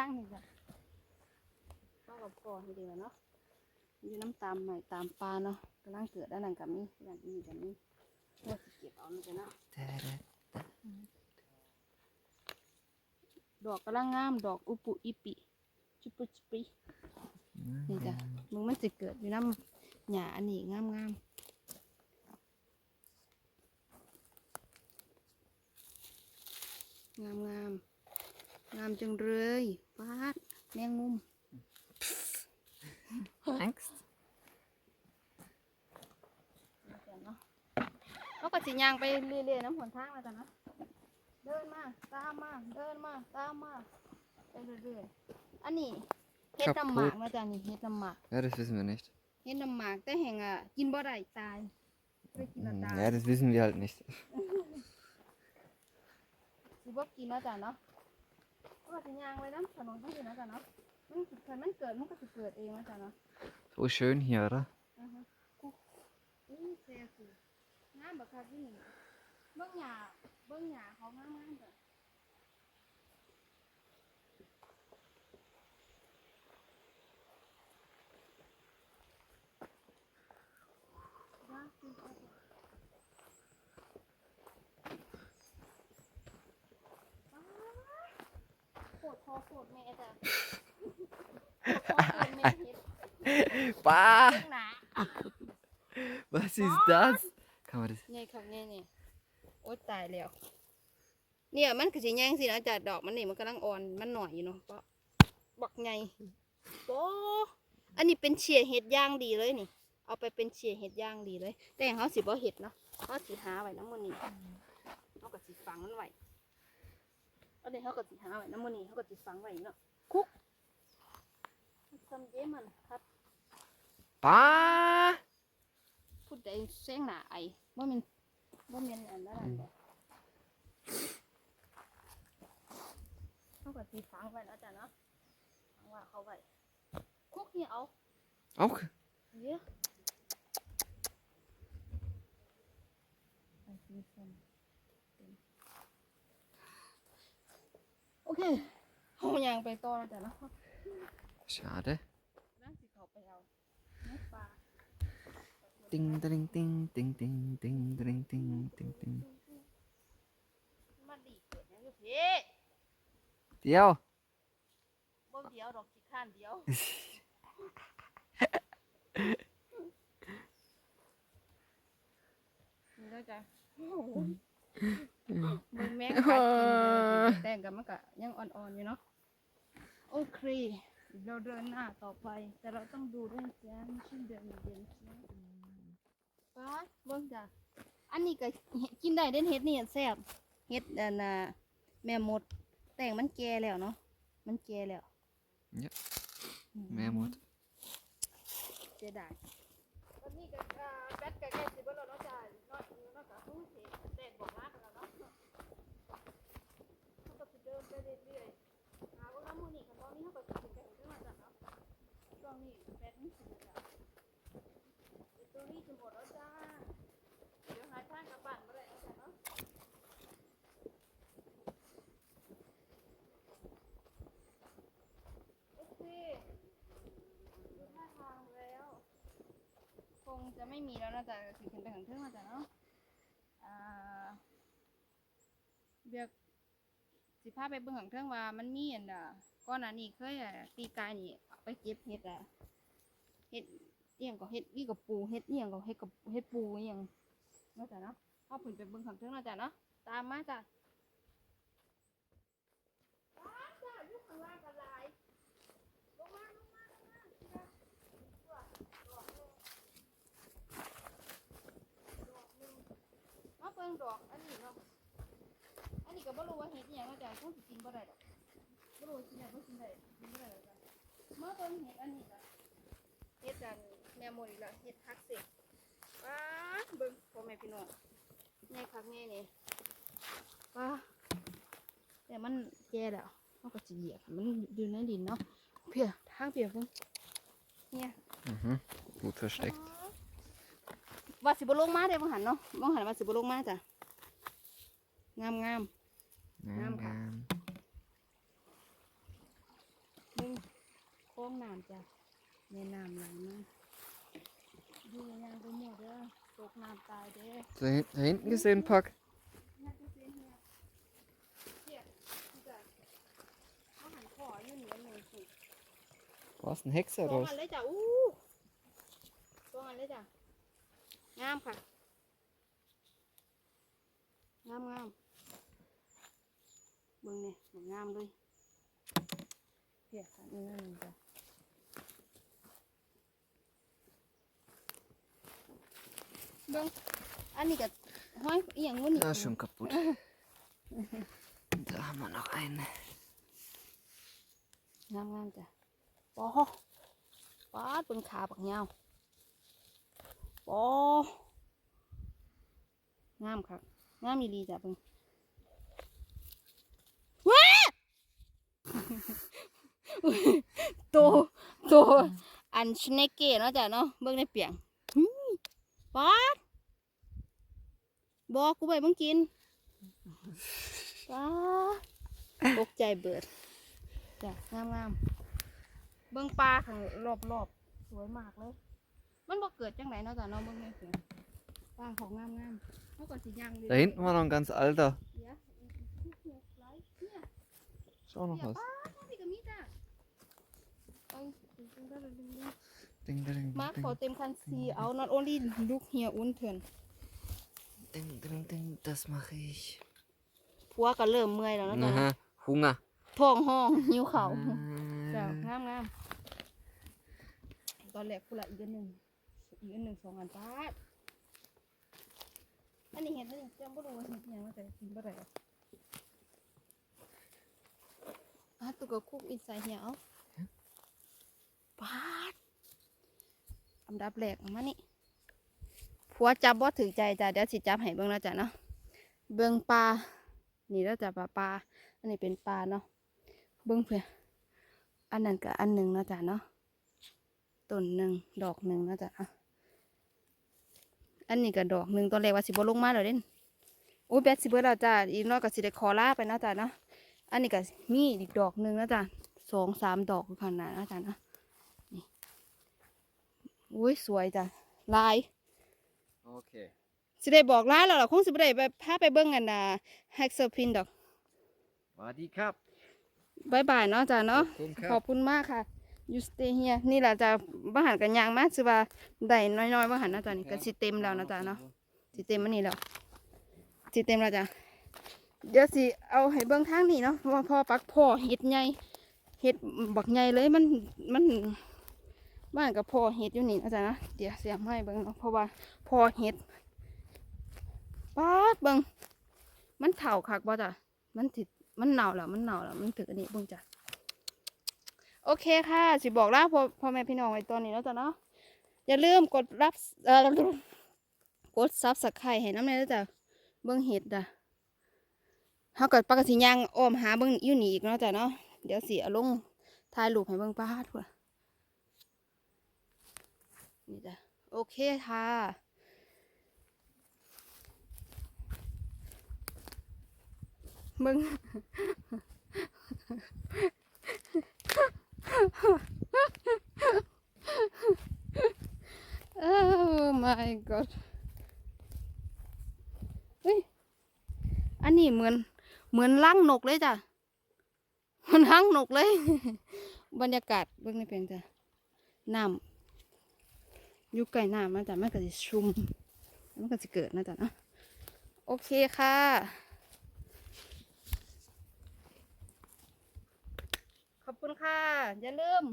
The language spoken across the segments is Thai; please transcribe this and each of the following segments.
างนี่จ้ะก็กับพ่อให้ดีแล้วเนาะอยู่น้ำตามใหม่ตามปลาเนาะกำลังเกิดด้านนั้นกับนี้ด้านนี้กับนี้ว่าสิเก็บเอานะจ้ะเนาะดอกกำลังงามดอกอุปุอิปิ จุปุจุปินี่จ้ะมึงมันจะเกิดอยู่น้ำหญ้าอันนี้งามงามงามงาม งามจังเลยฟาดแมงมุม Angst? นี่จ้ะเนาะเขาก็สิยางไปเรื่อยๆน้ำหนทางแล้วจ้ะเนาะเดินมาตามมาเดินมาตามมาไปเรื่อยๆอันนี้เฮ็ดน้ำหมากนะจ๊ะนี่เฮ็ดน้ำหมาก Ja, das wissen wir nicht. เฮ็ดน้ำหมากแต่แห่งอะกินบ่ได้ตายไม่กินแล้ว Hm, ตาย Ja, das wissen wir halt nicht. สิบ่กินแล้วจ้ะเนาะ เพราะว่าสิย่างไว้น้ำถนนต้องกินแล้วจ้ะเนาะมันสิคันมันเกิดมันก็สิเกิดเองแล้วจ้ะเนาะ So schön hier, oder? อือฮึกุ๊กอู้เซ่สิงามบักคักที่นี่เบิ่งหญ้าเบิ่งหญ้าเขางามๆจ้ะยากจริงๆ โคตรพ่อโคตรแม่จ้ะโคตรพ่อโคตรแม่เฮ็ด Bah! เบิ่งหนา Was ist das? Kann man das. นี่ครับนี่นี่โอ๊ยตายแล้ว เนี่ยมันคือสิแยงสินะจากดอกมันนี่มันกำลังอ่อนมันหน่อยอยู่เนาะเพราะบักไงโอ้อันนี้เป็นเชียเห็ดย่างดีเลยนี่ เอาไปเป็นเชียเห็ดย่างดีเลย แต่เขาสิบ่เห็ดเนาะเขาสิหาไว้น้ำมันนี่เขาก็สิฝังมันไว้ อันนี้เขาก็สิหาไว้น้ำมันนี่เขาก็สิฝังไว้เนาะคุกซัมเยมันครับ Bah! พูดได้แซงหนาไอว่ามันว่ามันอันนั้นอันเดียวเขาก็ตีฟังไว้แล้วจ้ะเนาะฟังว่าเขาไว้คุกนี่เอา Auch? เยอะไปซื้อส้ม โอเคเขายังไปต่อแล้วจ้ะเนาะ Schade. นั่งสิเขาไปเอาเนื้อปลา Ding, ding, ding, ding, ding, ding, ding, ding, ding, ding. มาดีเกิดยังอยู่พี่ Dio! บ่เดียวดอกขี้ข้านเดียว นี่แล้วจ้ะ มึงแม่งกัดกินเลยแต่งกับมันก็ยังอ่อนๆอยู่เนาะโอเค เราเดินหน้าต่อไป แต่เราต้องดูด้วยแจ้งชื่อเดือนเดือนเช้าป้าดเบิ่งจ้ะอันนี้ก็เฮ็ดกินได้เด่นเฮ็ดนี่แซ่บเฮ็ดอันน่ะแม่มด แต่งมันแก่แล้วเนาะมันแก่แล้ว Ja. อืม Mehr Mut. เสียดายตอนนี้ก็อ่าแบตก็ใกล้สิเบิดแล้วเนาะจ้ะเนาะเนาะก็ฮู้สิแดดบอกลากันแล้วเนาะเขาก็สิเดินไปเรื่อยๆหาว่าน้ำมื้อนี้คันบ่มีเขาก็สิขึ้นไปถึงมาจ้ะเนาะช่วงนี้แบตมันสิจ้ะเดี๋ยวตัวนี้จะหมดแล้วจ้าเดี๋ยวหาทางกลับบ้านบ่ได้แล้วจ้ะเนาะโอเค ดูท่าทางแล้ว คงจะ ไม่มีแล้วนะจ๊ะถึงขึ้นไปถึงเทือกมาจ้ะเนาะอ่าเบียกสิพาไปเบิ่งของเทือกว่ามันมีอันอะก้อนอันนี้เคยอะปีกายนี่เอาไปเก็บเห็ดอะเห็ดเอียงก็เห็ดนี่กับปูเห็ดเอียงก็เห็ดกับเห็ดปูเอียงเนาะจ้ะเนาะเอาผุนไปเบิ่งของเทือกมาจ้ะเนาะตามมาจ้ะตามจ้ะอยู่ข้างล่างกันลายลงมาลงมาลงมาทีละ มา เบิ่งดอกอันนี้เนาะ อันนี้ก็บ่รู้ว่าเฮ็ดอิหยังเนาะจ้ะคงสิกินบ่ได้ดอกบ่รู้ว่ากินได้บ่กินได้กินบ่ได้ดอกจ้ะมาเบิ่งเฮ็ดอันนี้ล่ะเฮ็ดอันแม่มดอีกแล้วเฮ็ดผักเสกว้าเบิ่งพ่อแม่พี่น้องใหญ่คักแน่นี่ว้าแต่มันแก่แล้วเฮาก็สิเหยียบมันอยู่ในดินเนาะเพียทางเพียเพิ่นเนี่ย Mhm. Gut versteckt. ว่าสิบลงมาเด้บังหันเนาะบังหันว่าสิบลงมาจ้ะงามงาม Ja, Naam, ja. คลองน้ำจ้ะแม่น้ำไหลมาดูยางไปหมดเด้อตกน้ำตายเด้อ Da, hin- da hinten gesehen, Pack. เนี่ยดูสิเนี่ยเนี่ยนี่จ้ะเขาหันคออยู่เหนือหนึ่งสิ War es ein Hexe สอง oder อัน was? เลยจ้ะอู้สองอันเลยจ้ะ งามค่ะ งามงามเบิ่งเนี่ยบักงามเลยเพียค่ะนี่นั่นจ้ะเบิ่งอันนี้ก็ห้อยอหย่างงูนี่ Da ist schon kaputt. da haben wir noch eine. งามงามจ้ะปอปาดเป็นขาบักยาว ปองามครับงามอีหลีจ้ะเบิ่งว้าโตโตอันชเนกเก้เนาะจ้ะเนาะเบิ่งในเปียงหืมปาดบอกกูไปมึงกินปาดตกใจเบิดจ้ะงามงามเบิ้งปลาข้างรอบรอบๆสวยมากเลย มันบ่เกิดจังไหนเนาะจ้ะเนาะเบิ้งให้เสียงปลาของงามงามๆเขาก็สิย่างเลย Da hinten war noch ein ganz alter. เดี๋ยวเนี่ยไลฟ์เนี่ย Ist auch noch เนี่ย was. ป้านี่ก็มีจ้ะเอาดึงๆได้เลยดึง Ding, ding, ๆมาร์ค ding, ขอเต็มคันซีเอา not only look here unten ding, ding, ding. Das mache ich. ผัวก็เริ่มเมื่อยแล้วเนาะจ้ะ Aha, Hunger. ท้องห้องหิวเข่าวจ้ะ Äh, งามงามตอนแรกกูละอีกอันหนึ่ง อีกอันหนึ่งสองอันป้าดอันนี้เห็นแล้วนี่จำบ่รู้ว่าเห็นยังว่าแต่กินบ่ได้อะอะตุกก็คุกอินไซด์เหี่ยเอาป้าดอันดับแรกเอามานี่ผัวจับบ่ถือใจจ้ะเดี๋ยวสิจับให้เบิ่งนะจ๊ะเนาะเบิ่งปลานี่แล้วจ้ะปลาปลาอันนี้เป็นปลาเนาะเบิ่งเพื่ออันนั้นก็อันหนึ่งเนาะจ้ะเนาะต้นหนึ่งดอกหนึ่งเนาะจ้ะอะ อันนี้ก็ดอกหนึ่งตอนแรกว่าสิบลงมาแล้วเด่นโอ้ยแบตสิเบิดแล้วจ้ะอีกน้อยก็สิได้คอล่าไปเนาะจ้ะเนาะอันนี้ก็มีอีกดอกหนึ่งเนาะจ้ะสองสามดอกคือขนาดเนาะจ้ะเนาะนี่อุ้ยสวยจ้ะลาย Okay. สิได้บอกลาแล้วล่ะคงสิบ่ได้ไปพาไปเบิ่งกันนะแฮกเซอร์พินดอก War die Cup. บายบายเนาะจ้ะเนาะ Komm, ขอบ Cup. คุณมากค่ะ you stay here นี่แหละจะบ้หันกันยางมากสิว่าได้น้อยๆบ้หันนะจ๊ะนี่ก็สิเต็มแล้วนะจ๊ะเนาะสิเต็มมันนี่แล้วสิเต็มแล้วจ้ะเดี๋ยวสิเอาให้เบิ่งทางนี้เนาะเพราะว่าพ่อปักพ่อเห็ดใหญ่เห็ดบักใหญ่เลยมันมันบ้านกับพ่อเห็ดอยู่นี่นะจ๊ะนะเดี๋ยวเสียงให้เบิ่งเนาะเพราะว่าพ่อเห็ดป๊าดเบิ่งมันเถ่าคักบ่จ้ะมันติดมันเน่าแล้วมันเน่าแล้วมันถึกอันนี้เบิ่งจ้ะ โอเคค่ะ สิบอกลาพ่อพ่อแม่พี่น้องไว้ตอนนี้แล้วจ้ะเนาะอย่าลืมกดรับเอ่อกดซับสไครต์ให้น้ำเนยแล้วจ้ะเบิ้งเห็ดจ้ะถ้าเกิดปกติย่างอ้อมหาเบิ้งยู่นี่อีกเนาะจ้ะเนาะเดี๋ยวเสิเอาลงถ่ายรูปให้เบิ้งป้าทั่วนี่จ้ะโอเคค่ะเบิ้ง Oh my god เฮ้ย อันนี้เหมือน เหมือนรังนกเลยจ้ะเหมันรังนกเลย บรรยากาศเบิ่งในเพียงจ้ะน้ำอยู่ใกล้น้ำนะจ๊ะมันก็จะชุ่ม มันก็จะเกิดนะจ๊ะนะ โอเคค่ะ ขอบคุณค่ะ อย่าลืม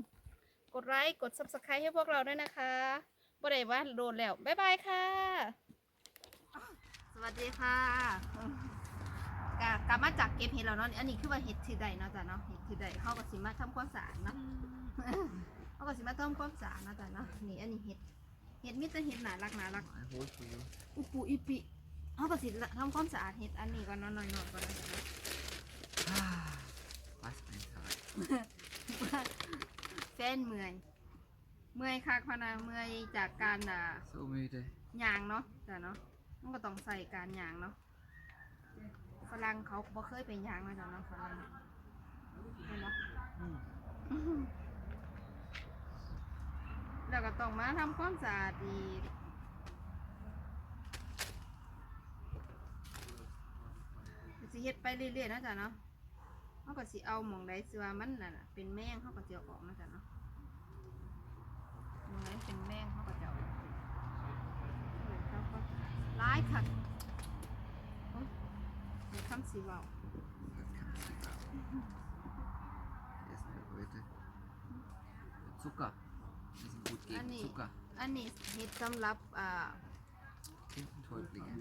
กดไลค์ กด subscribe ให้พวกเราด้วยนะคะบ่ได้ว่าโดนแล้ว บ๊ายบายค่ะ สวัสดีค่ะกะกลับมาจากเก็บเห็ดแล้วเนาะ อันนี้คือว่าเห็ดที่ใดเนาะจ้ะเนาะ เห็ดที่ใดเขาก็สิมาทำความสะอาดเนาะเขาก็สิมาทำความสะอาดเนาะจ้ะเนาะ นี่อันนี้เห็ด เห็ดมิตรเห็ดหนารักหนารัก อุปุอิปิเขาก็สิทำความสะอาดเห็ดอันนี้ก่อนเนาะหน่อยๆก่อนเนาะจ้ะเนาะ Was ein Tag. แฟนเมื่อย เมื่อยค่ะพะนะเมื่อยจากการอ่า So müde. ยางเนาะจ้ะเนาะมันก็ต้องใส่การยางเนาะฝรั่งเขาบ่เคยไปยางมาจ้ะเนาะฝรั่งเห็นเนาะแล้วก็ต้องมาทำความสะอาดอีกก็สิเฮ็ดไปเรื่อยๆเนาะจ๊ะเนาะ เขาก็สิเอาหมองใดสิว่ามันน่ะนะเป็นแมงเขาก็สิเอาออกเนาะจ๊ะเนาะหมองใดเป็นแมงเขาก็จะเอาออกเหมือนเขาก็ร้ายคักโอ๊ยเดี๋ยวคำสิเว้า Essen wir heute. Zucker. Die sind gut gegen Ah, nee. Zucker. อันนี้เฮ็ดสำหรับอ่า Tintentäublinge.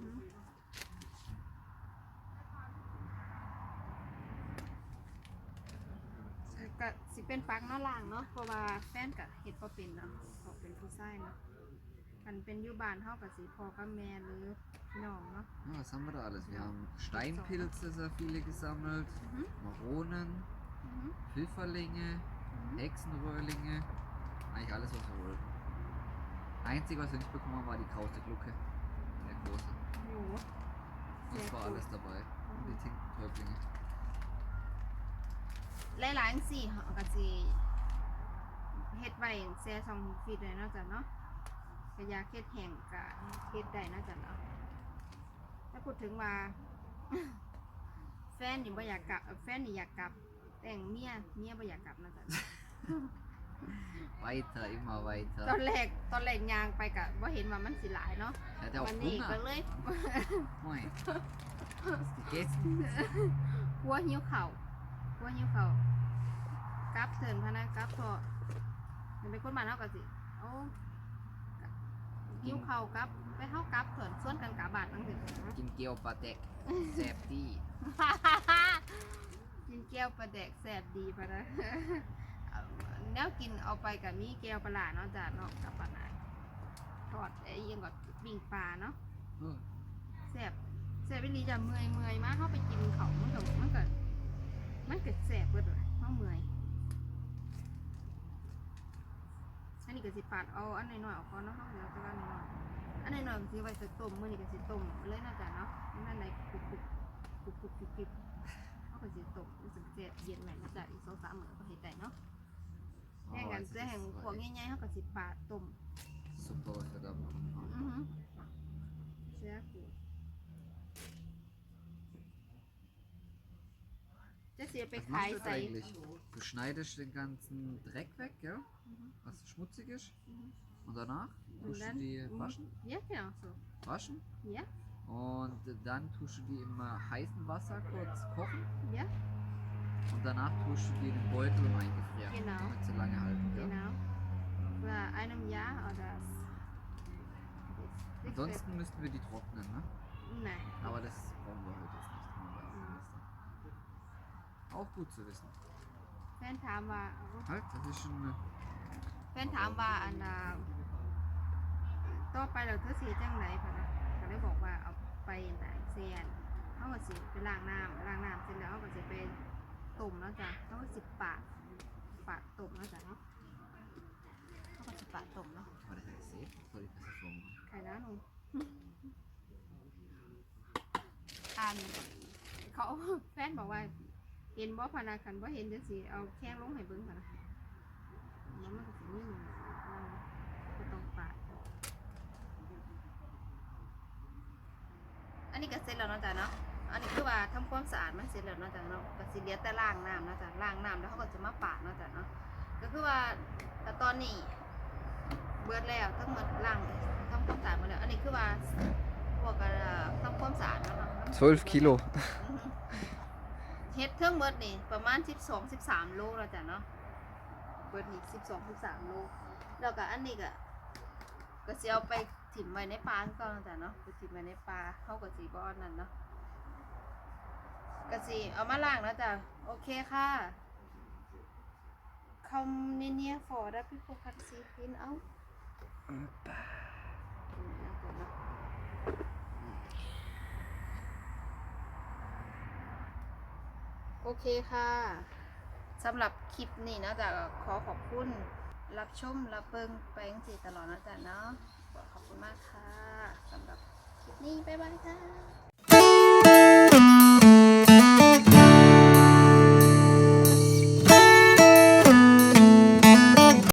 ก็สิเป็นปักเนาะล่างเนาะเพราะว่าแฟนก็เฮ็ดบ่เป็นเนาะเขาเป็นผู้ชายเนาะมันเป็นอยู่บ้านเฮาก็สิพ่อกับแม่หรือพี่น้องเนาะ Ja, was haben wir da alles? Wir haben Steinpilze, sehr viele gesammelt, Mhm. Maronen, อือฮึ Pfifferlinge, อือฮึ Hexenröhrlinge. Eigentlich alles, was wir wollten. Einzig, was wir nicht bekommen haben, war die kraute Glucke. Der große. อยู่ Sonst Sehr war gut. alles dabei. Und die Tintentäublinge. หลายๆจังซี่เฮาก็สิเฮ็ดไว้แช่ช่องฟีดเลยเนาะจ้ะเนาะก็อยากเฮ็ดแห้งก็เฮ็ดได้เนาะจ้ะเนาะถ้าพูดถึงว่า แฟนนี่บ่อยากกลับเอ่อแฟนนี่อยากกลับ แต่งเมียเมียบ่อยากกลับเนาะจ้ะ Weiter, immer weiter. ตอนแรกตอนแรกยางไปกะว่าเห็นว่ามันสิหลายเนาะ Ich hatte auch วันนี้ก็ Hunger. เลย Moin. Hast gegessen? กลัวหิวเข่าวกลัวหิวเข่าวก ลับเถินพะนะกลับพอมันเป็นคนบ้านเฮาก็สิโอ้หิวเข่าวกลับ ไปเฮากลับเถินส่วนกันกลับบ้านนั่งถึง Kim Geopadek. Septi. กินแก้วปลาแดกแสบดีปะนะเอาแนวกินเอาไปกับมีแก้วปลาหลาเนาะจ้ะเนาะกับปลาหนาทอดไอ้ยังก็ปิ้งปลาเนาะ Oh, แสบแสบไปรีจะเมื่อยเมื่อยมากเข้าไปกินเขามันก็มันก็มันเกิดแสบเบิดเลยเขาเมื่อยอันนี้ ก็สิปาดเอาอันน้อยๆออกก่อนเนาะเขาเหลือแต่ว่าอันน้อยๆอันน้อยๆก็สิไว้ใส่ต้มมื้อนี้ก็สิต้มเลยเนาะจ้ะเนาะนั่นไหนกรุบกรุบกรุบกรุบกรุบกรุบเขาก็สิต้มรู้สึกแสบเย็นไว้เนาะจ้ะอีกสองสามมื้อก็เฮ็ดได้เนาะแห่งกัน jetzt แห่ง es พวกง่ายๆเขาก็สิปาดต้ม Super, was wir da machen. อือฮึเสียกู ihr Was eigentlich? Du schneidest den ganzen Dreck weg, ja? Mhm. Was schmutzig ist. Mhm. Und danach Und dann- du die mhm. waschen, Ja, genau so. waschen Ja, und dann tust du die im heißen Wasser kurz kochen ja, und danach tust du die in den Beutel und eingefrieren, Genau. damit sie lange halten. Ja? genau. Vor einem Jahr oder s- Ansonsten müssten wir die trocknen, ne? Nein. aber das Auch gut zu wissen. แฟนถามว่า Halt, das ist schon. äh, แฟนถามว่าอันน่ะต่อไปเราเธอสีจังไหนพะนะก็เลยบอกว่าเอาไปไหนเซียนเขาก็สิไปล้างน้ำล้างน้ำเสร็จแล้วเขาก็สิไปต้มแล้วจ้ะเขาก็สิปาดปาดต้มแล้วจ้ะเนาะเขาก็สิปาดต้มเนาะ Aber das heißt safe. Soll ich das jetzt so machen? ไข่น้าหนูอ่านเขา แฟนบอกว่า เห็นบ่พนักคันบ่เห็นจังสิเอาแข้งลงให้เบิ่งพะนะแล้วมันก็สิมีหนูเราก็ต้องปาดอันนี้ก็เสร็จแล้วเนาะจ๊ะเนาะอันนี้คือว่าทำความสะอาดมันเสร็จแล้วเนาะจ๊ะเนาะก็สิเหลือแต่ล้างน้ำเนาะจ๊ะล้างน้ำแล้วเขาก็จะมาปาดเนาะจ๊ะเนาะก็คือว่าแต่ตอนนี้เบิดแล้วทั้งหมดล้างทำความสะอาดหมดแล้วอันนี้คือว่าพวกก็ทำความสะอาดเนาะค่ะ12 Kilo. เฮ็ดเครื่องเบิดนี่ประมาณ 12 13โลแล้วจ้ะเนาะเบิดนี่12 13โลแล้วก็อันนี้ก็ก็สิเอาไปถิ่มไว้ในปลาก่าแล้วจ้ะเนาะไปถิ่มไว้ในปลาเฮาก็สิบ่อนนั้นเนาะก็สิเอามาล้างแล้วจ้ะโอเคค่ะ Come in here for the people can see in out โอ เคค่ะสำหรับคลิปนี้นะจ๊ะขอขอบคุณ รับชม รับเบิงแปลงจีตลอดนะจ๊ะเนาะขอขอบคุณมากค่ะสำหรับคลิปนี้ บ๊ายบายค่ะ